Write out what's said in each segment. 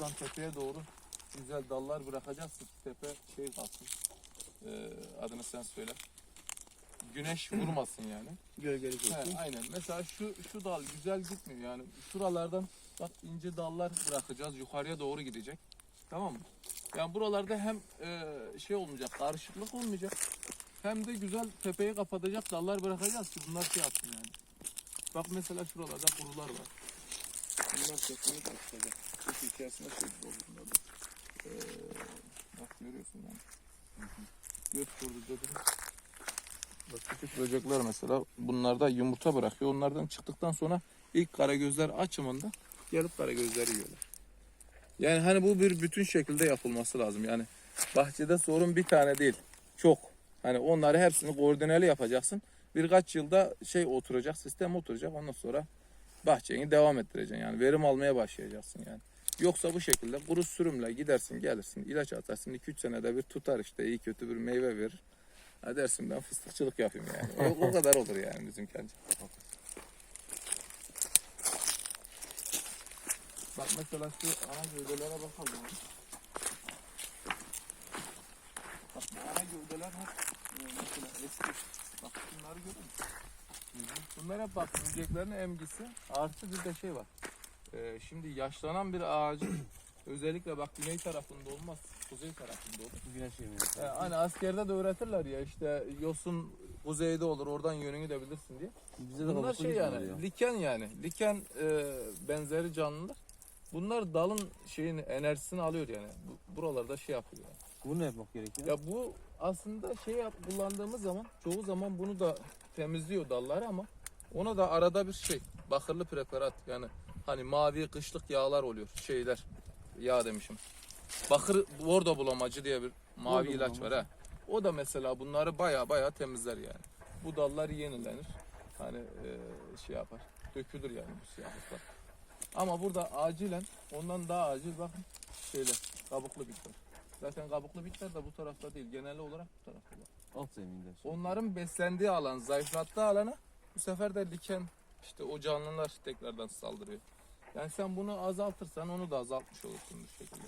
buradan tepeye doğru güzel dallar bırakacaksın. Tepe şey kalsın. Ee, adını sen söyle. Güneş vurmasın yani. Gölgeli He, aynen. Mesela şu şu dal güzel gitmiyor yani. Şuralardan bak ince dallar bırakacağız. Yukarıya doğru gidecek. Tamam mı? Yani buralarda hem e, şey olmayacak, karışıklık olmayacak. Hem de güzel tepeyi kapatacak dallar bırakacağız ki bunlar şey yapsın yani. Bak mesela şuralarda kurular var. Bunlar kesinlikle çıkacak. Çünkü içerisinde şey bunlarda. Ee, bak görüyorsun yani. Göz kurdu dedim. Bak küçük böcekler mesela bunlarda yumurta bırakıyor. Onlardan çıktıktan sonra ilk karagözler açımında gelip karagözleri yiyorlar. Yani hani bu bir bütün şekilde yapılması lazım. Yani bahçede sorun bir tane değil. Çok. Hani onları hepsini koordineli yapacaksın. Birkaç yılda şey oturacak, sistem oturacak. Ondan sonra bahçeni devam ettireceksin. Yani verim almaya başlayacaksın yani. Yoksa bu şekilde kuru sürümle gidersin gelirsin ilaç atarsın 2-3 senede bir tutar işte iyi kötü bir meyve verir. Ha dersin ben fıstıkçılık yapayım yani. O, o kadar olur yani bizim kendi. Bak mesela şu ana gövdelere bakalım. Bak ana gövdeler hep e, mesela eski. Bak bunları görüyor musun? Bunlar hep bak böceklerin emgisi artı bir de şey var. Ee, şimdi yaşlanan bir ağacın özellikle bak güney tarafında olmaz, kuzey tarafında olur. Güneş yemiyor. Ee, hani askerde de öğretirler ya işte yosun kuzeyde olur oradan yönünü de bilirsin diye. Bizde de Bunlar şey yani ya. liken yani liken e, benzeri canlılar. Bunlar dalın şeyin enerjisini alıyor yani. Bu, buralarda şey yapıyor. Yani. Bunu ne yapmak gerekiyor? Ya bu aslında şey yap, kullandığımız zaman çoğu zaman bunu da temizliyor dalları ama ona da arada bir şey bakırlı preparat yani hani mavi kışlık yağlar oluyor şeyler yağ demişim. Bakır bordo bulamacı diye bir mavi Bordo ilaç var bulamacı. ha. O da mesela bunları baya baya temizler yani. Bu dallar yenilenir. Hani e, şey yapar. Dökülür yani bu siyahlıklar. Ama burada acilen ondan daha acil bakın şeyler kabuklu bitler. Zaten kabuklu bitler de bu tarafta değil. Genel olarak bu tarafta. var. Alt zeminde. Onların beslendiği alan, zayıflattığı alana bu sefer de diken işte o canlılar tekrardan saldırıyor. Yani sen bunu azaltırsan onu da azaltmış olursun bu şekilde.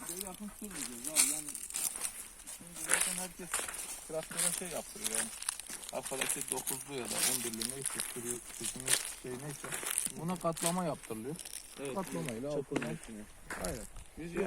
Bir de yakın sürmeyeceğiz abi yani şimdi zaten herkes traktöre şey yaptırıyor yani. Arkadaki 9'lu ya da 11'li neyse sürü, sürümü şey neyse buna katlama yaptırılıyor. Evet. Katlamayla Çapını altından-. Aynen. Biz, biz